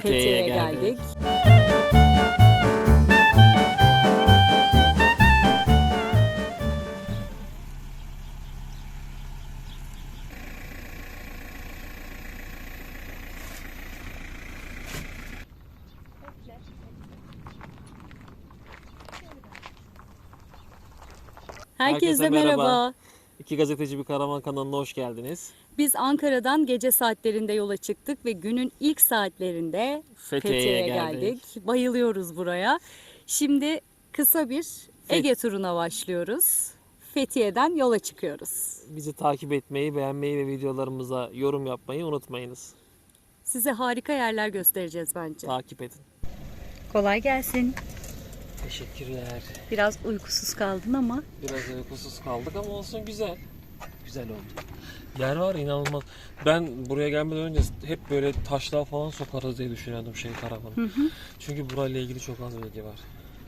Fethiye'ye geldik. Herkese, Herkese merhaba. merhaba. İki gazeteci bir karavan kanalına hoş geldiniz. Biz Ankara'dan gece saatlerinde yola çıktık ve günün ilk saatlerinde Fethiye'ye Fethiye'ye geldik. geldik. Bayılıyoruz buraya. Şimdi kısa bir Ege turuna başlıyoruz. Fethiye'den yola çıkıyoruz. Bizi takip etmeyi, beğenmeyi ve videolarımıza yorum yapmayı unutmayınız. Size harika yerler göstereceğiz bence. Takip edin. Kolay gelsin. Teşekkürler. Biraz uykusuz kaldın ama Biraz uykusuz kaldık ama olsun güzel. Güzel oldu. Yer var inanılmaz. Ben buraya gelmeden önce hep böyle taşlığa falan sokarız diye düşünüyordum şey karavanı. Çünkü burayla ilgili çok az bilgi var.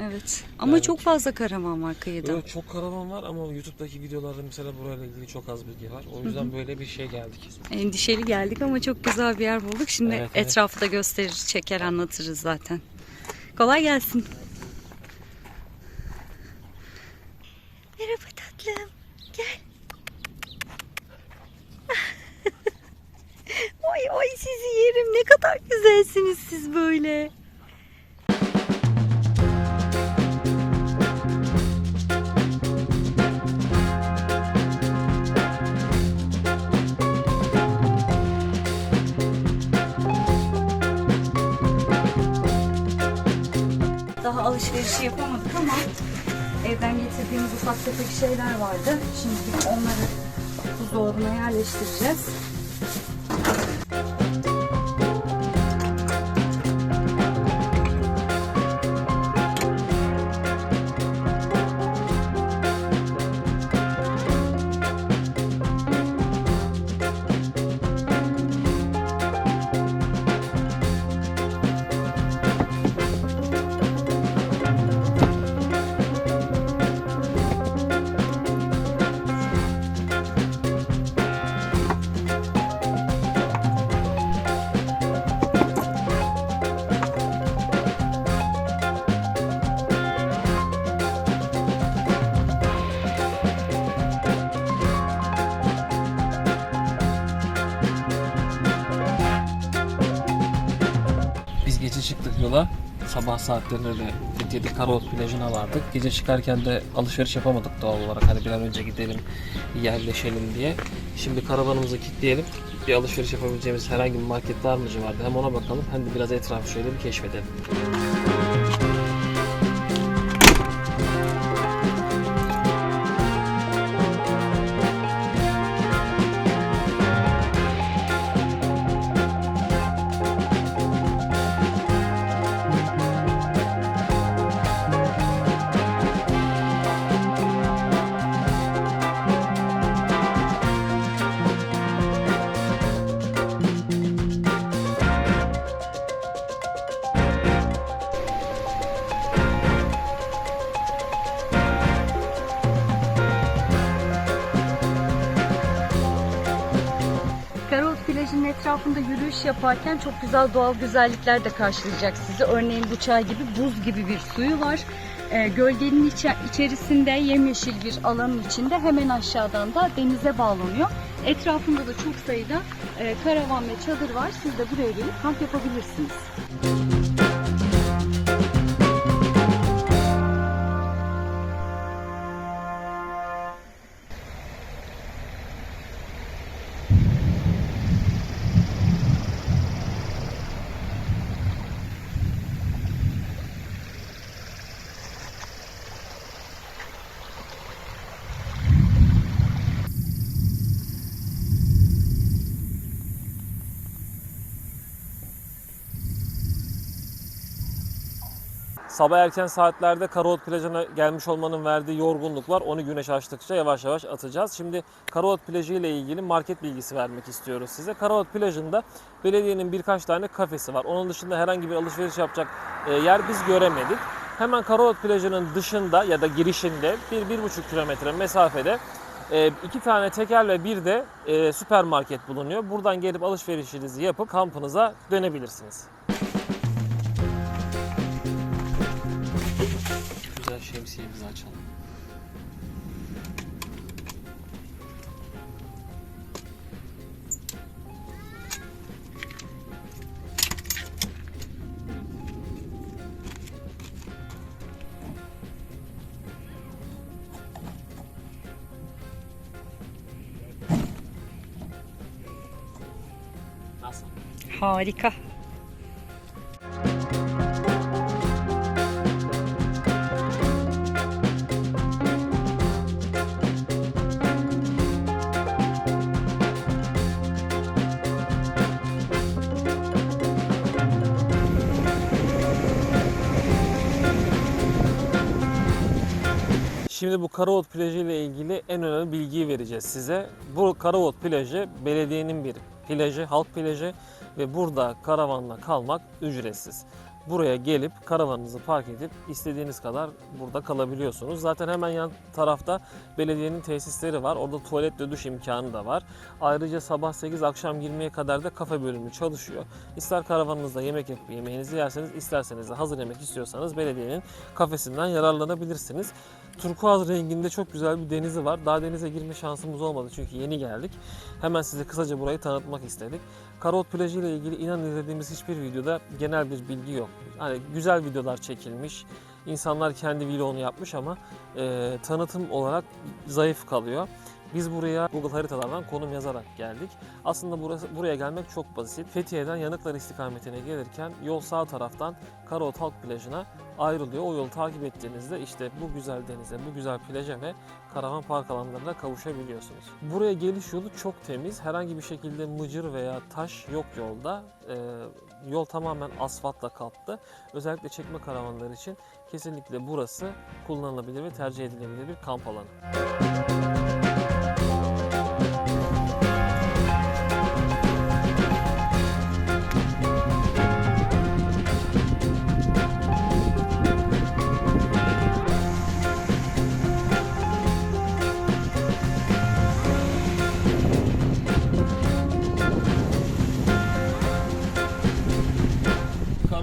evet. Ama Yani- çok fazla karavan var kıyıda. Böyle çok karavan var ama YouTube'daki videolarda mesela burayla ilgili çok az bilgi var. O yüzden böyle bir şey geldik. Endişeli geldik ama çok güzel bir yer bulduk. Şimdi Evet, evet. etrafı da gösterir, çeker anlatırız zaten. Kolay gelsin. Merhaba tatlım. Gel. oy oy sizi yerim. Ne kadar güzelsiniz siz böyle. Daha alışverişi yapamadık ama evden getirdiğimiz ufak tefek şeyler vardı. Şimdi onları buzdolabına yerleştireceğiz. Sabah saatlerinde de Fethiye'de Karaot plajına vardık. Gece çıkarken de alışveriş yapamadık doğal olarak. Hani bir an önce gidelim, yerleşelim diye. Şimdi karavanımızı kilitleyelim. Bir alışveriş yapabileceğimiz herhangi bir market var mı civarda? Hem ona bakalım hem de biraz etrafı şöyle bir keşfedelim. Etrafında yürüyüş yaparken çok güzel doğal güzellikler de karşılayacak sizi. Örneğin bu çay gibi buz gibi bir suyu var. Ee, gölgenin içe- içerisinde yemyeşil bir alanın içinde hemen aşağıdan da denize bağlanıyor. Etrafında da çok sayıda e, karavan ve çadır var. Siz de buraya gelip kamp yapabilirsiniz. Sabah erken saatlerde Karaot plajına gelmiş olmanın verdiği yorgunluk var. Onu güneş açtıkça yavaş yavaş atacağız. Şimdi Karaot plajı ile ilgili market bilgisi vermek istiyoruz size. Karaot plajında belediyenin birkaç tane kafesi var. Onun dışında herhangi bir alışveriş yapacak e, yer biz göremedik. Hemen Karaot plajının dışında ya da girişinde 1-1,5 kilometre mesafede e, iki tane tekel ve bir de e, süpermarket bulunuyor. Buradan gelip alışverişinizi yapıp kampınıza dönebilirsiniz. şeyimizi açalım. Harika. Şimdi bu Karaot plajı ile ilgili en önemli bilgiyi vereceğiz size. Bu Karaot plajı belediyenin bir plajı, halk plajı ve burada karavanla kalmak ücretsiz. Buraya gelip karavanınızı park edip istediğiniz kadar burada kalabiliyorsunuz. Zaten hemen yan tarafta belediyenin tesisleri var. Orada tuvalet ve duş imkanı da var. Ayrıca sabah 8 akşam 20'ye kadar da kafe bölümü çalışıyor. İster karavanınızda yemek yapıp yemeğinizi yerseniz, isterseniz de hazır yemek istiyorsanız belediyenin kafesinden yararlanabilirsiniz. Turkuaz renginde çok güzel bir denizi var. Daha denize girme şansımız olmadı çünkü yeni geldik. Hemen size kısaca burayı tanıtmak istedik. Karot plajı ile ilgili inan izlediğimiz hiçbir videoda genel bir bilgi yok. Hani güzel videolar çekilmiş. İnsanlar kendi vlogunu yapmış ama e, tanıtım olarak zayıf kalıyor. Biz buraya Google haritalardan konum yazarak geldik. Aslında burası buraya gelmek çok basit. Fethiye'den Yanıklar istikametine gelirken yol sağ taraftan Karaot Halk Plajı'na ayrılıyor. O yolu takip ettiğinizde işte bu güzel denize, bu güzel plaja ve karavan park alanlarına kavuşabiliyorsunuz. Buraya geliş yolu çok temiz. Herhangi bir şekilde mıcır veya taş yok yolda. Ee, yol tamamen asfaltla kaplı. Özellikle çekme karavanlar için kesinlikle burası kullanılabilir ve tercih edilebilir bir kamp alanı.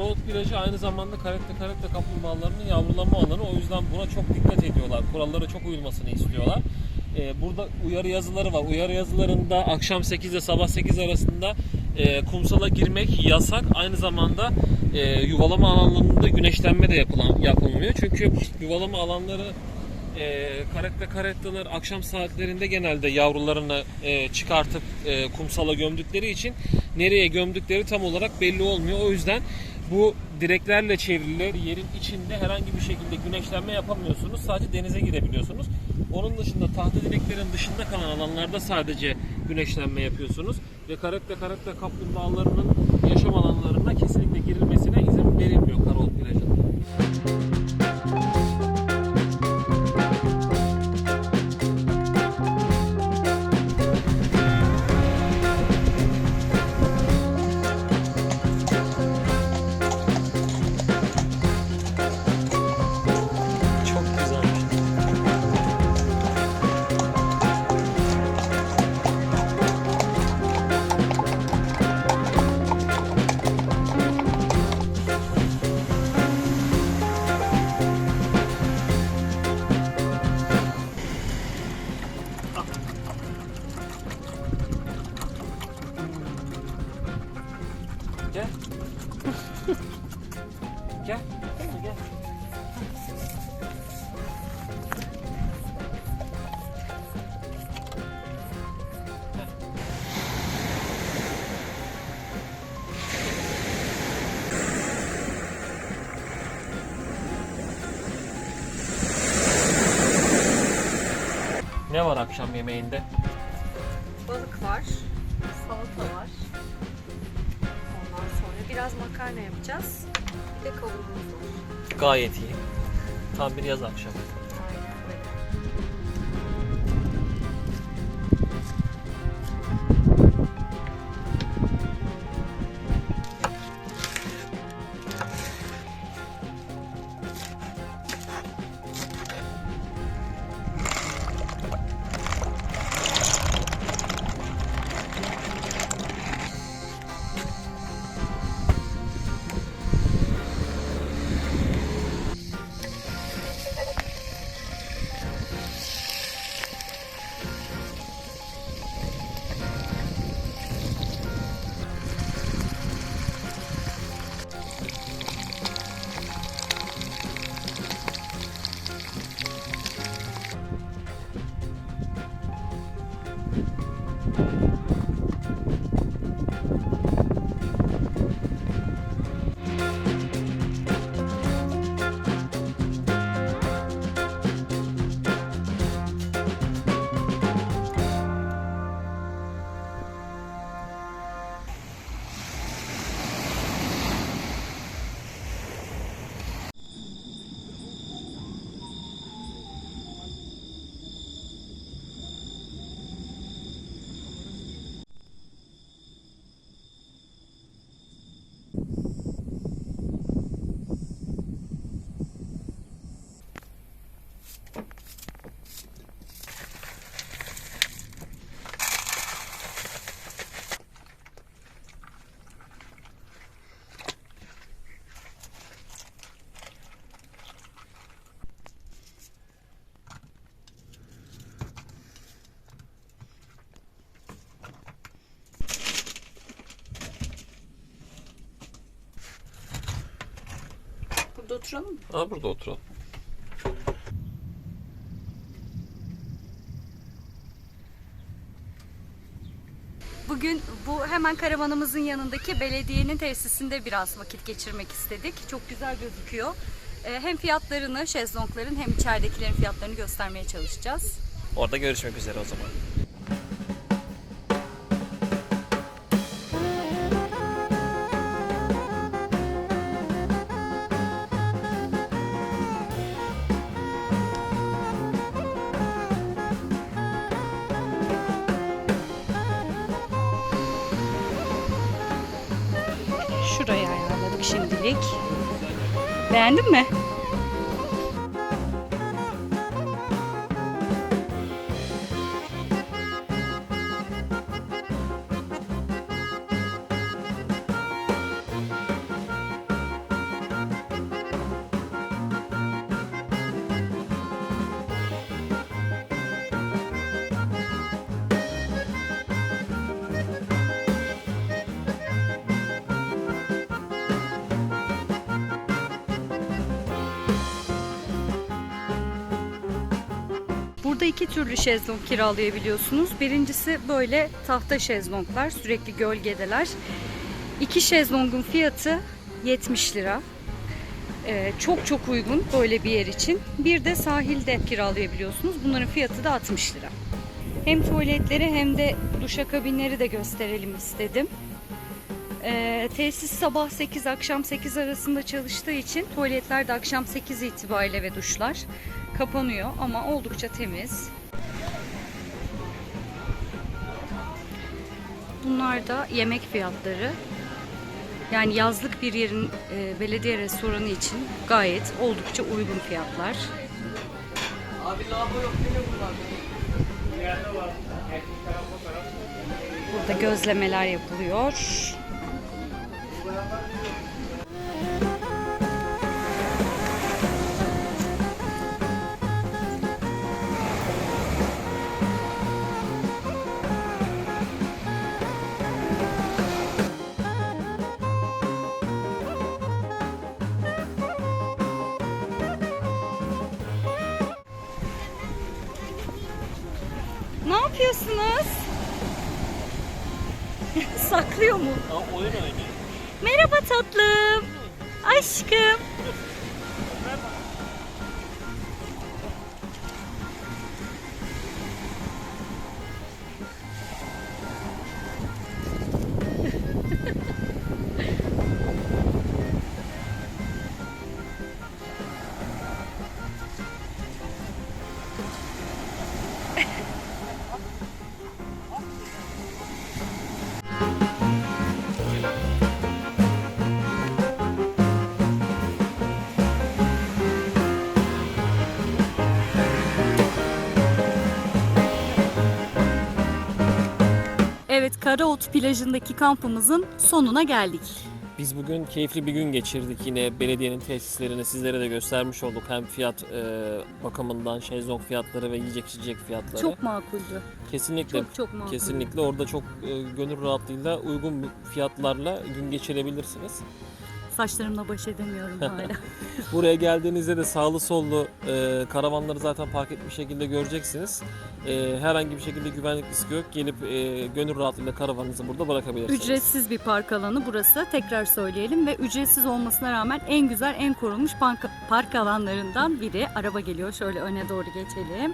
Karaot plajı aynı zamanda karette karette kaplumbağalarının yavrulama alanı. O yüzden buna çok dikkat ediyorlar. Kurallara çok uyulmasını istiyorlar. Ee, burada uyarı yazıları var. Uyarı yazılarında akşam 8 ile sabah 8 arasında e, kumsala girmek yasak. Aynı zamanda e, yuvalama alanlarında güneşlenme de yapılan, yapılmıyor. Çünkü yuvalama alanları e, karette karettalar akşam saatlerinde genelde yavrularını e, çıkartıp e, kumsala gömdükleri için nereye gömdükleri tam olarak belli olmuyor. O yüzden bu direklerle çevrili yerin içinde herhangi bir şekilde güneşlenme yapamıyorsunuz. Sadece denize girebiliyorsunuz. Onun dışında tahta direklerin dışında kalan alanlarda sadece güneşlenme yapıyorsunuz. Ve karette karette kaplumbağalarının yaşam alanlarına kesinlikle girilmesine izin verilmiyor gel. Gel. Ne var akşam yemeğinde? Balık var, salata var. Ondan sonra biraz makarna yapacağız. Kavurmamız var. Gayet iyi. Tam bir yaz akşamı. Oturalım mı? Aa, burada oturalım. Bugün bu hemen karavanımızın yanındaki belediyenin tesisinde biraz vakit geçirmek istedik. Çok güzel gözüküyor. Ee, Hem fiyatlarını, şezlongların hem içeridekilerin fiyatlarını göstermeye çalışacağız. Orada görüşmek üzere o zaman. Şuraya ayarladık şimdilik. Beğendin mi? Burada iki türlü şezlong kiralayabiliyorsunuz. Birincisi böyle tahta şezlonglar, sürekli gölgedeler. İki şezlongun fiyatı 70 lira. Ee, çok çok uygun böyle bir yer için. Bir de sahilde kiralayabiliyorsunuz. Bunların fiyatı da 60 lira. Hem tuvaletleri hem de duşakabinleri de gösterelim istedim. Ee, tesis sabah 8 akşam 8 arasında çalıştığı için tuvaletler de akşam 8 itibariyle ve duşlar kapanıyor ama oldukça temiz. Bunlar da yemek fiyatları. Yani yazlık bir yerin e, belediye restoranı için gayet oldukça uygun fiyatlar. Burada gözlemeler yapılıyor. Ne yapıyorsunuz? Saklıyor mu? Aa, oyun oynuyor. Merhaba tatlım. Aşkım. Karaot plajındaki kampımızın sonuna geldik. Biz bugün keyifli bir gün geçirdik. Yine belediyenin tesislerini sizlere de göstermiş olduk. Hem fiyat e, bakımından şezlong fiyatları ve yiyecek içecek fiyatları. Çok makuldü. kesinlikle Çok çok makul. kesinlikle orada çok e, gönül rahatlığıyla uygun fiyatlarla gün geçirebilirsiniz. Saçlarımla baş edemiyorum hala. Buraya geldiğinizde de sağlı sollu e, karavanları zaten park etmiş şekilde göreceksiniz. E, herhangi bir şekilde güvenlik riski yok. Gelip e, gönül rahatlığıyla karavanınızı burada bırakabilirsiniz. Ücretsiz bir park alanı burası. Tekrar söyleyelim ve ücretsiz olmasına rağmen en güzel, en korunmuş park, park alanlarından biri. Araba geliyor. Şöyle öne doğru geçelim.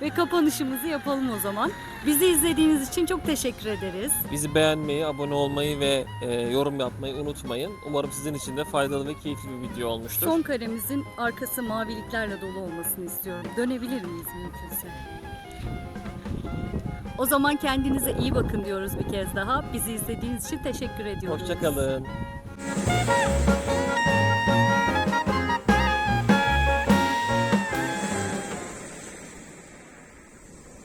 Ve kapanışımızı yapalım o zaman. Bizi izlediğiniz için çok teşekkür ederiz. Bizi beğenmeyi, abone olmayı ve e, yorum yapmayı unutmayın. Umarım sizin için de faydalı ve keyifli bir video olmuştur. Son karemizin arkası maviliklerle dolu olmasını istiyorum. Dönebilir miyiz mümkünse? O zaman kendinize iyi bakın diyoruz bir kez daha. Bizi izlediğiniz için teşekkür ediyoruz. Hoşçakalın.